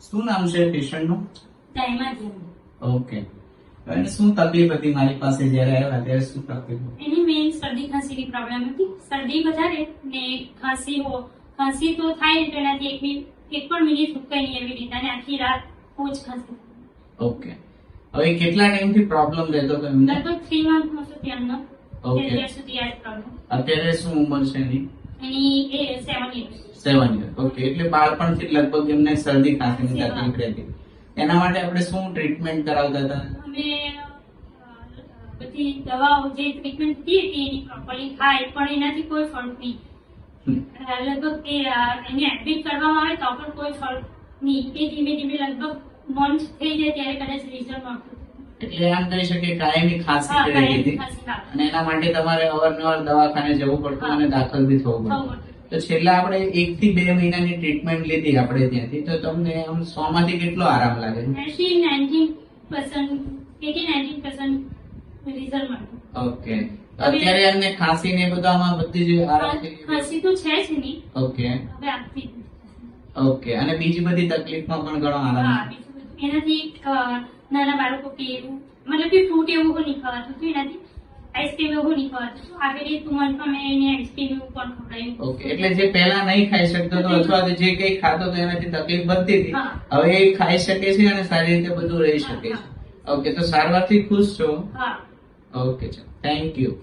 શું નામ છે પેશન્ટનું? ઓકે અને શું તકલીફ હતી મારી પાસે જ્યારે આવ્યા ત્યારે શું તકલીફ? એની મેઇન શરદી ખાંસીની પ્રોબ્લેમ હતી. શરદી વધારે ને ખાંસી હો ખાંસી તો થાય તો એનાથી એક મિનિટ એક પણ મિનિટ ઉકાઈ નહીં એવી રીતે અને આખી રાત પૂછ ખાંસી ઓકે હવે કેટલા ટાઈમથી પ્રોબ્લેમ રહેતો હતો એમને? લગભગ થ્રી મંથ હતો ત્યારનો Okay. ત્યાર સુધી આ પ્રોબ્લેમ અત્યારે શું ઉંમર છે એની? એની એ seven years seven year okay એટલે બાળપણથી લગભગ એમને શરદી ખાંસીની તકલીફ રહેતી. એના માટે આપણે શું ટ્રીટમેન્ટ કરાવતા હતા? અમે બધી દવાઓ જે ટ્રીટમેન્ટ હતી એની પ્રોપરલી ખાય પણ એનાથી કોઈ ફરક નહીં. લગભગ એ એને એડમિટ કરવામાં આવે તો પણ કોઈ ફરક નહીં. એ ધીમે ધીમે લગભગ મંથ થઈ જાય ત્યારે એટલે આમ કહી શકે કાયમી ખાંસી હા, ગઈ હતી. અને એના માટે તમારે અવારનવાર દવાખાને જવું પડતું અને દાખલ બી થવું પડતું. તો છેલ્લા આપણે એક થી બે મહિનાની ટ્રીટમેન્ટ લીધી આપણે ત્યાંથી. તો તમને આમ સો માંથી કેટલો આરામ લાગે ઓકે. અત્યારે એમને ખાંસી ને બધામાં બધી જ આરામ ખાંસી તો છે જ નહીં. ઓકે. ઓકે. અને બીજી બધી તકલીફમાં પણ ઘણો આરામ. એનાથી નાના બાળકો કે મતલબ કે ફ્રૂટ એવું નહીં ખવાતું હતું એનાથી આઈસ્ક્રીમ એવું નહીં ખવાતું હતું. આગળ ટુ મંથમાં મેં એને આઈસ્ક્રીમ એવું પણ ખવડાવ્યું. ઓકે એટલે જે પહેલા નહીં ખાઈ શકતો હતો અથવા તો જે કઈ ખાતો તો એનાથી તકલીફ બનતી હતી. હવે એ ખાઈ શકે છે અને સારી રીતે બધું રહી શકે છે. ઓકે તો સારવારથી ખુશ છો? હા. ઓકે ચાલો. Thank you